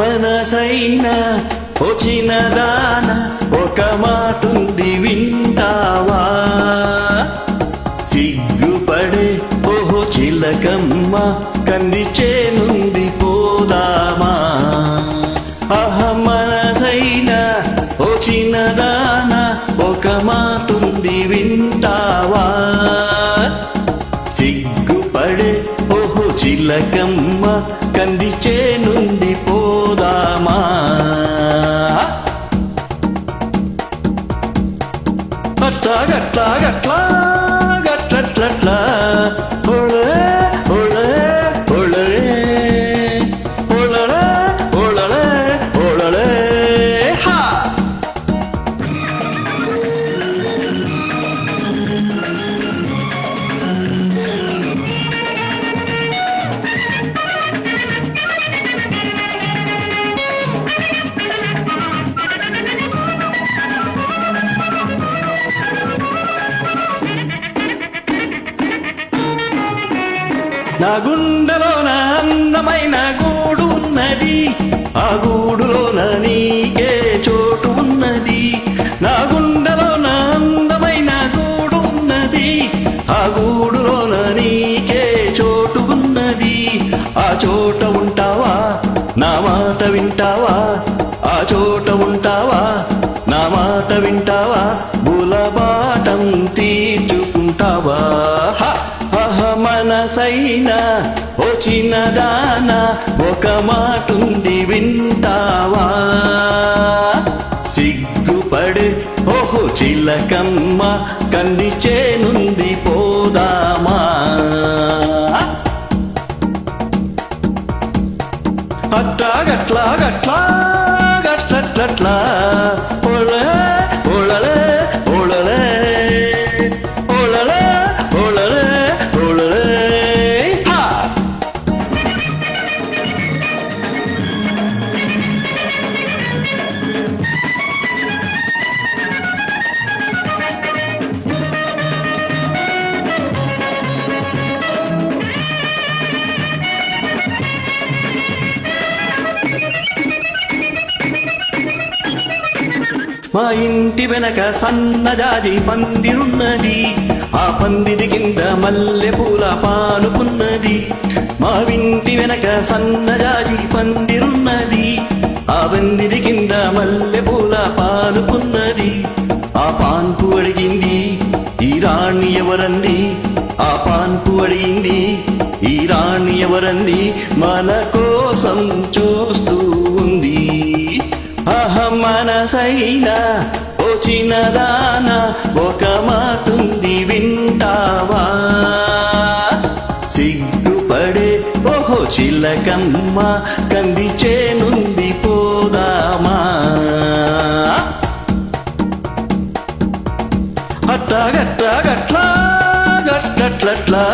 మనసైనా వచ్చిన దాన ఒక మాటుంది వింటావా? సిగ్గుపడే ఓహో చిలకమ్మ కంది చేనుంది పోదామా? అహ మనసైనా వచ్చినదా తిలకమ్మ చిలకమ్మ కంది చేనుంది పోదామా? నా గుండెలోన అందమైన గూడు ఉన్నది ఆ గూడులోన నీకే చోటు ఉన్నది. నా గుండెలోన అందమైన గూడు ఉన్నది ఆ గూడులోన నీకే చోటు ఉన్నది. ఆ చోట ఉంటావా? నా మాట వింటావా? ఆ చోట ఉంటావా? నా మాట వింటావా? బులబాటం తీర్చుకుంటావా? మనసైనా ఓ చిన్నదాన ఒక మాటుంది వింటావా? సిగ్గుపడే ఓహో చిలకమ్మ కంది చేనుంది పోదామా? అట్లా గట్లా గట్లా గట్లట్లట్లా మా ఇంటి వెనక సన్నజాజి పందిరున్నది. ఆ పందిరి కింద మల్లె పూల పానుకున్నది. మా ఇంటి వెనక సన్నజాజి పందిరున్నది. ఆ పందిరి కింద మల్లె పూల పానుకున్నది. ఆ పాన్పు అడిగింది ఈ రాణి ఎవరంది? ఆ పాన్పు అడిగింది ఈ రాణి ఎవరంది? మన కోసం మనసైనా ఓ చిన్నదాన ఒక మాటుంది వింటావా? సిగ్గుపడే ఓహో చిల్లకమ్మ కంది చేనుంది పోదామా? అట్టా గట్టా గట్లా గట్లట్లట్లా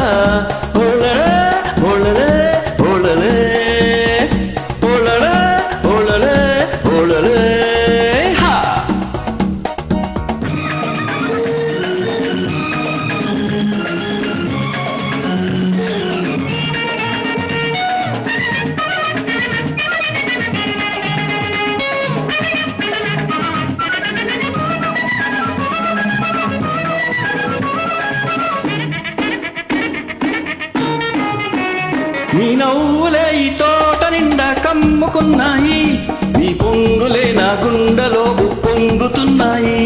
నవ్వులే ఈ తోట నిండా కమ్ముకున్నాయి. నీ పొంగులే నా గుండెలో పొంగుతున్నాయి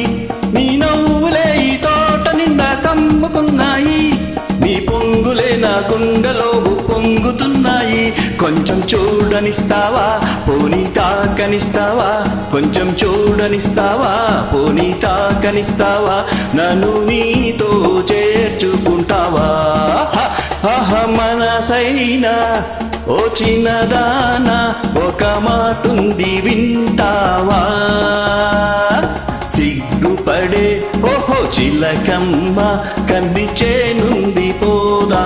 నీ నవ్వులే ఈ తోట నిండా కమ్ముకున్నాయి. నీ పొంగులే నా గుండెలో పొంగుతున్నాయి కొంచెం చూడనిస్తావా? పోనీ తాకనిస్తావా? కొంచెం చూడనిస్తావా? పోనీ తాకనిస్తావా? నన్ను నీతో చేర్చుకుంటావా? అహ మనసైనా ఓ చిన్నదాన ఒక మాటుంది వింటావా? సిగ్గుపడే ఓహో చిలకమ్మ కంది చేనుంది పోదా?